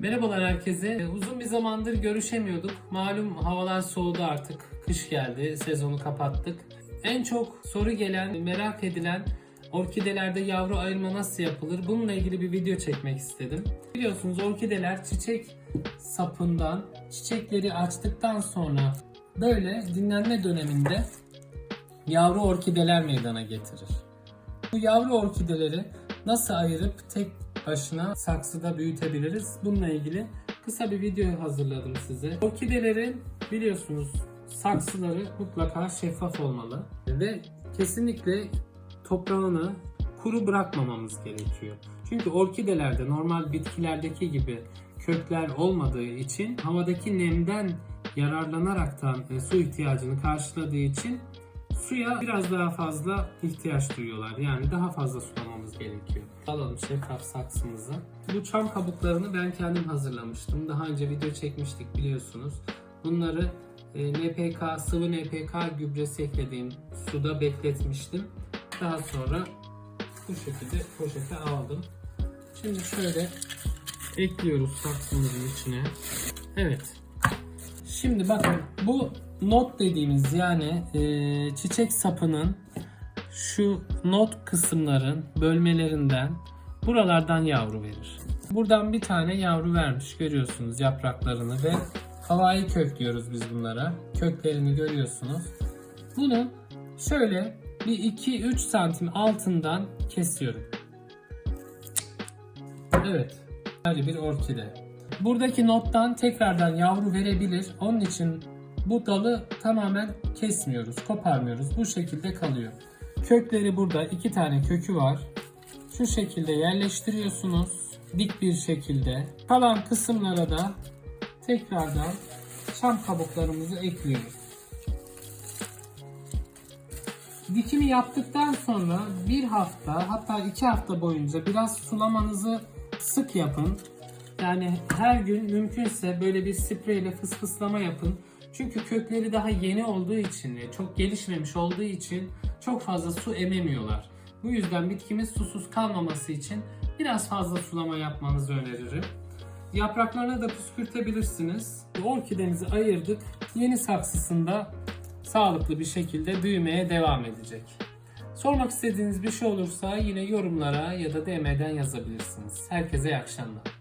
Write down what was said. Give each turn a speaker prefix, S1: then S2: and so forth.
S1: Merhabalar herkese. Uzun bir zamandır görüşemiyorduk. Malum havalar soğudu artık. Kış geldi, sezonu kapattık. En çok soru gelen, merak edilen orkidelerde yavru ayırma nasıl yapılır? Bununla ilgili bir video çekmek istedim. Biliyorsunuz orkideler çiçek sapından çiçekleri açtıktan sonra böyle dinlenme döneminde yavru orkideler meydana getirir. Bu yavru orkideleri nasıl ayırıp tek başına saksıda büyütebiliriz? Bununla ilgili kısa bir video hazırladım size. Orkidelerin biliyorsunuz saksıları mutlaka şeffaf olmalı ve kesinlikle toprağını kuru bırakmamamız gerekiyor. Çünkü orkidelerde normal bitkilerdeki gibi kökler olmadığı için havadaki nemden yararlanaraktan e, su ihtiyacını karşıladığı için suya biraz daha fazla ihtiyaç duyuyorlar. Yani daha fazla sulamamız gerekiyor. Alalım şeffaf saksımızı. Bu çam kabuklarını ben kendim hazırlamıştım. Daha önce video çekmiştik biliyorsunuz. Bunları e, NPK, sıvı NPK gübresi eklediğim suda bekletmiştim. Daha sonra bu şekilde poşete aldım. Şimdi şöyle ekliyoruz saksımızın içine. Evet. Şimdi bakın bu not dediğimiz yani e, çiçek sapının şu not kısımların bölmelerinden buralardan yavru verir. Buradan bir tane yavru vermiş görüyorsunuz yapraklarını ve havai kök diyoruz biz bunlara. Köklerini görüyorsunuz. Bunu şöyle bir 2-3 santim altından kesiyorum. Evet. Böyle bir orkide. Buradaki nottan tekrardan yavru verebilir. Onun için bu dalı tamamen kesmiyoruz, koparmıyoruz. Bu şekilde kalıyor. Kökleri burada iki tane kökü var. Şu şekilde yerleştiriyorsunuz. Dik bir şekilde. Kalan kısımlara da tekrardan çam kabuklarımızı ekliyoruz. Dikimi yaptıktan sonra bir hafta hatta iki hafta boyunca biraz sulamanızı sık yapın. Yani her gün mümkünse böyle bir spreyle fısfıslama yapın. Çünkü kökleri daha yeni olduğu için ve çok gelişmemiş olduğu için çok fazla su ememiyorlar. Bu yüzden bitkimiz susuz kalmaması için biraz fazla sulama yapmanızı öneririm. Yapraklarını da püskürtebilirsiniz. Orkidemizi ayırdık. Yeni saksısında sağlıklı bir şekilde büyümeye devam edecek. Sormak istediğiniz bir şey olursa yine yorumlara ya da DM'den yazabilirsiniz. Herkese iyi akşamlar.